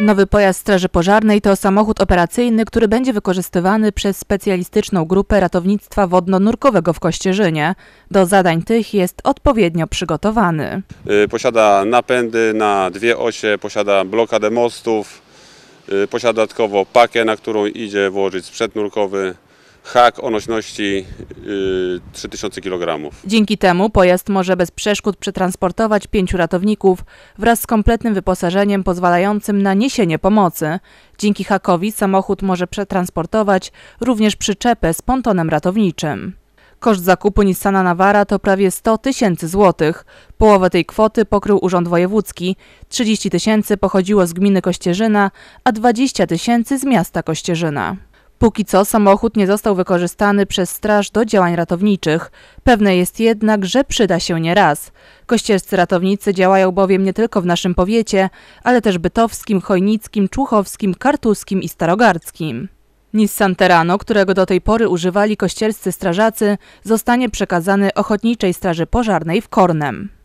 Nowy pojazd Straży Pożarnej to samochód operacyjny, który będzie wykorzystywany przez specjalistyczną grupę ratownictwa wodno-nurkowego w Kościerzynie. Do zadań tych jest odpowiednio przygotowany. Y, Posiada napędy na dwie osie, posiada blokadę mostów, y, posiada dodatkowo pakę, na którą idzie włożyć sprzęt nurkowy, hak o nośności y, 3000 kg. Dzięki temu pojazd może bez przeszkód przetransportować pięciu ratowników wraz z kompletnym wyposażeniem pozwalającym na niesienie pomocy. Dzięki hakowi samochód może przetransportować również przyczepę z pontonem ratowniczym. Koszt zakupu Nissana Navara to prawie 100 tysięcy złotych. Połowę tej kwoty pokrył Urząd Wojewódzki, 30 tysięcy pochodziło z gminy Kościerzyna, a 20 tysięcy z miasta Kościerzyna. Póki co samochód nie został wykorzystany przez straż do działań ratowniczych. Pewne jest jednak, że przyda się nie raz. Kościerscy ratownicy działają bowiem nie tylko w naszym powiecie, ale też bytowskim, chojnickim, człuchowskim, kartuskim i starogardzkim. Nissan Terrano, którego do tej pory używali kościerscy strażacy, zostanie przekazany Ochotniczej Straży Pożarnej w Kornem.